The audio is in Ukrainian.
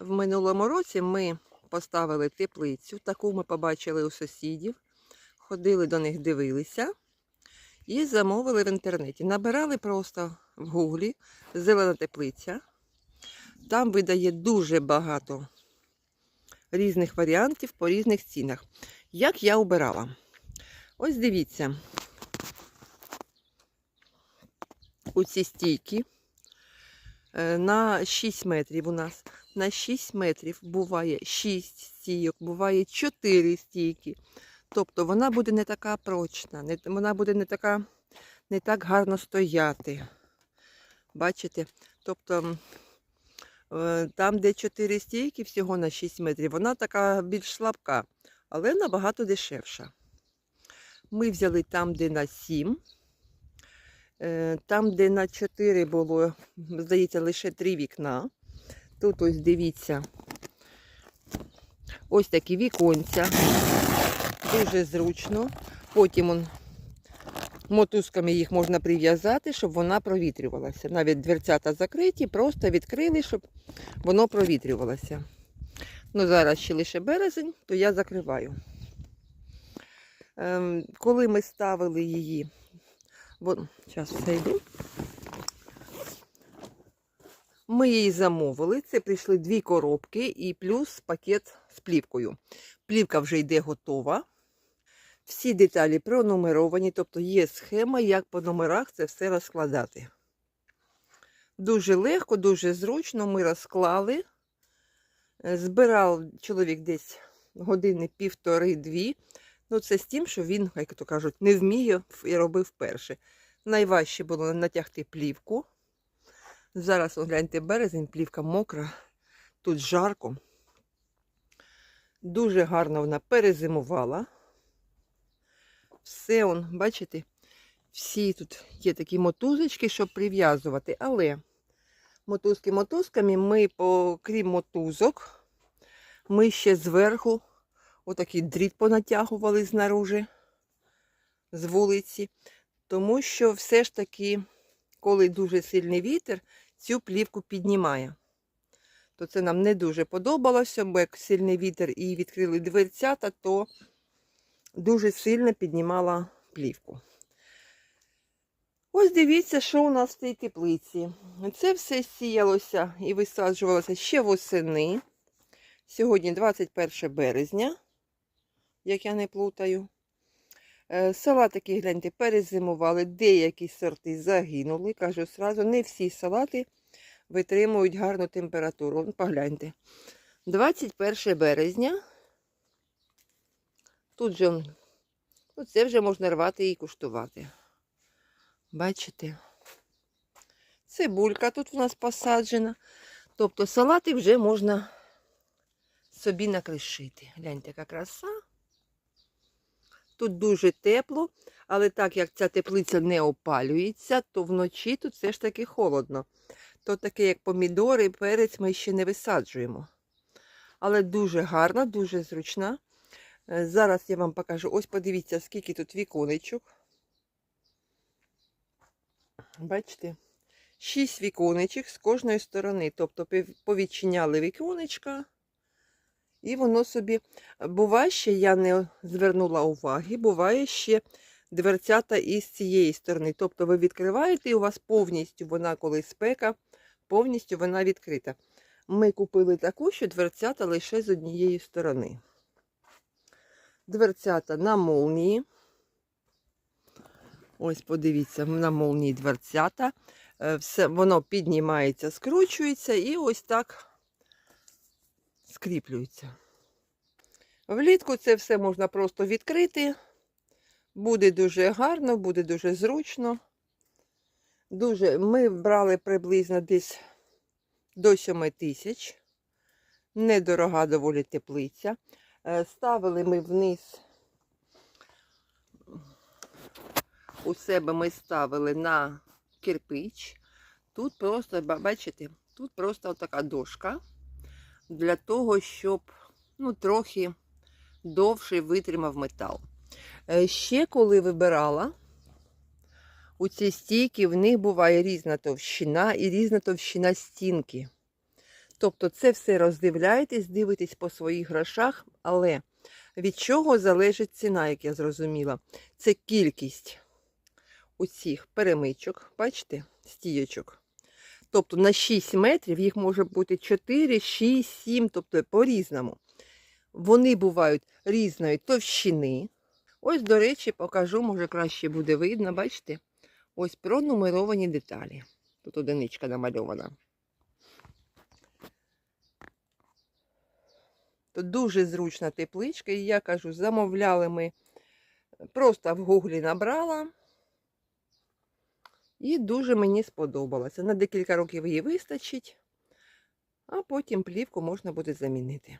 В минулому році ми поставили теплицю, таку ми побачили у сусідів, ходили до них, дивилися і замовили в інтернеті. Набирали просто в гуглі зелена теплиця. Там видає дуже багато різних варіантів по різних цінах. Як я обирала? Ось дивіться. У ці стійки е, на 6 метрів у нас. На 6 метрів буває 6 стійок, буває 4 стійки. Тобто вона буде не така прочна, не, вона буде не така, не так гарно стояти. Бачите? Тобто е, там, де 4 стійки, всього на 6 метрів, вона така більш слабка, але набагато дешевша. Ми взяли там, де на 7. Е, Там, де на 4 було, здається, лише 3 вікна. Тут ось дивіться, ось такі віконця. Дуже зручно. Потім он, мотузками їх можна прив'язати, щоб вона провітрювалася. Навіть дверцята закриті, просто відкрили, щоб воно провітрювалося. Ну, зараз ще лише березень, то я закриваю. Ем, коли ми ставили її, зараз все йду. Ми її замовили. Це прийшли дві коробки і плюс пакет з плівкою. Плівка вже йде готова. Всі деталі пронумеровані, тобто є схема, як по номерах це все розкладати. Дуже легко, дуже зручно. Ми розклали. Збирав чоловік десь години півтори-дві. Ну, це з тим, що він, як то кажуть, не вміє і робив вперше. Найважче було натягти плівку. Зараз гляньте березень, плівка мокра, тут жарко. Дуже гарно вона перезимувала. Все, он, бачите, всі тут є такі мотузочки, щоб прив'язувати. Але мотузки мотузками ми, окрім мотузок, ми ще зверху отакий дріт понатягували знаружи, з вулиці. Тому що все ж таки, коли дуже сильний вітер, цю плівку піднімає. То це нам не дуже подобалося, бо як сильний вітер і відкрили дверцята, то дуже сильно піднімала плівку. Ось дивіться, що у нас в цій теплиці. Це все сіялося і висаджувалося ще восени. Сьогодні 21 березня, як я не плутаю. Е, Салатики, гляньте, перезимували, деякі сорти загинули. Кажу сразу, не всі салати витримують гарну температуру. Погляньте. 21 березня. Тут же ну, це вже можна рвати і куштувати. Бачите? Цибулька тут у нас посаджена. Тобто салати вже можна собі накришити. Гляньте, яка краса. Тут дуже тепло, але так як ця теплиця не опалюється, то вночі тут все ж таки холодно. То таке, як помідори, перець ми ще не висаджуємо. Але дуже гарна, дуже зручна. Е, Зараз я вам покажу. Ось подивіться, скільки тут віконечок. Бачите? Шість віконечок з кожної сторони. Тобто повідчиняли віконечка. І воно собі. Буває ще, я не звернула уваги, буває ще дверцята із цієї сторони. Тобто ви відкриваєте і у вас повністю вона, коли спека, повністю вона відкрита. Ми купили таку, що дверцята лише з однієї сторони. Дверцята на молнії. Ось подивіться, на молнії дверцята. Е, Все, воно піднімається, скручується і ось так скріплюється. Влітку це все можна просто відкрити. Буде дуже гарно, буде дуже зручно. Дуже... Ми брали приблизно десь до 7 тисяч. Недорога доволі теплиця. Е, Ставили ми вниз. У себе ми ставили на кирпич. Тут просто, бачите, тут просто така дошка для того, щоб ну, трохи довше витримав метал. Е, Ще коли вибирала, у ці стійки в них буває різна товщина і різна товщина стінки. Тобто це все роздивляєтесь, дивитесь по своїх грошах, але від чого залежить ціна, як я зрозуміла? Це кількість оцих перемичок, бачите, стійочок. Тобто на 6 метрів їх може бути 4, 6, 7, тобто по-різному. Вони бувають різної товщини. Ось, до речі, покажу, може краще буде видно, бачите? Ось пронумеровані деталі. Тут одиничка намальована. Тут дуже зручна тепличка, і я кажу, замовляли ми просто в гуглі набрала. І дуже мені сподобалося. На декілька років її вистачить, а потім плівку можна буде замінити.